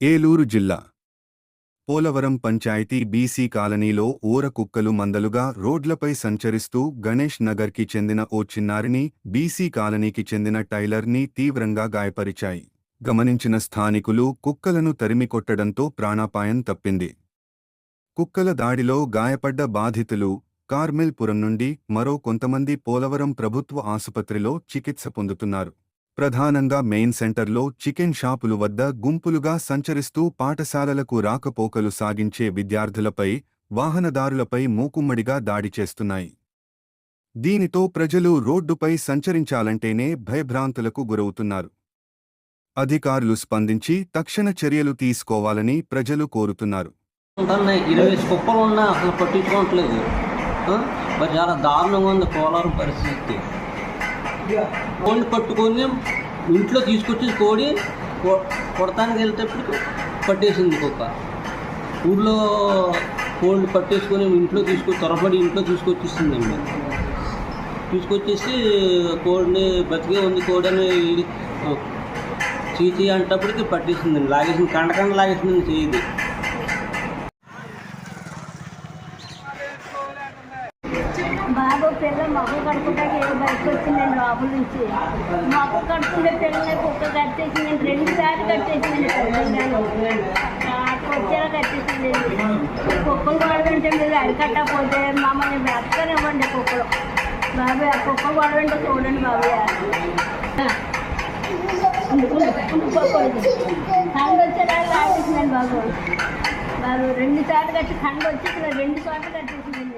ఏలూరు జిల్లా పోలవరం పంచాయతీ బీసీ కాలనీలో ఊర కుక్కలు మందలుగా రోడ్లపై సంచరిస్తూ గణేష్ నగర్కి చెందిన ఓ చిన్నారిని బీసీ కాలనీకి చెందిన టైలర్ని తీవ్రంగా గాయపరిచాయి. గమనించిన స్థానికులు కుక్కలను తరిమికొట్టడంతో ప్రాణాపాయం తప్పింది. కుక్కల దాడిలో గాయపడ్డ బాధితులు కార్మెల్పురం నుండి మరో కొంతమంది పోలవరం ప్రభుత్వ ఆసుపత్రిలో చికిత్స పొందుతున్నారు. ప్రధానంగా మెయిన్ సెంటర్లో చికెన్ షాపులు వద్ద గుంపులుగా సంచరిస్తూ పాఠశాలలకు రాకపోకలు సాగించే విద్యార్థులపై వాహనదారులపై మూకుమ్మడిగా దాడి చేస్తున్నాయి. దీనితో ప్రజలు రోడ్డుపై సంచరించాలంటేనే భయభ్రాంతులకు గురవుతున్నారు. అధికారులు స్పందించి తక్షణ చర్యలు తీసుకోవాలని ప్రజలు కోరుతున్నారు. ఇరవై కుప్పలు ఉన్నా అసలు పట్టించుకోవట్లేదు. మరి చాలా దారుణంగా ఉంది కోలారు పరిస్థితి. కోడిని పట్టుకొని ఇంట్లో తీసుకొచ్చి కోడి కొడతానికి వెళ్ళేటప్పటికి పట్టేసింది కుక్క. ఊళ్ళో కోళ్ళు పట్టేసుకొని ఇంట్లో తీసుకొచ్చి త్వరపడి ఇంట్లో తీసుకొచ్చేసిందండి తీసుకొచ్చేసి కోడిని బతికే ఉంది కోడని చీచి అంటప్పటికి పట్టేసిందండి. లాగేసింది కండకండ లాగేసిందండి చేయి బాబు పిల్ల మొక్క కడుపుటాకి ఏదో బయటకు వచ్చిందండి లోపల నుంచి. మొక్క కడుపుతుంటే పిల్లలే కుక్క కట్టేసిందండి రెండు సార్లు కట్టేసిందండి వచ్చేలా కట్టేసిందండి కుక్కలు గొడవంటే మీరు అరికట్టకపోతే మమ్మల్ని బ్రతకనివ్వండి కుక్కలు. బాబు ఆ కుక్క గొడవంటే చూడండి బాబు. కండు వచ్చేలా కట్టేసిందండి బాబు. బాబు రెండు సార్లు కట్టి కండు వచ్చేసి రెండు సార్లు కట్టేసిందండి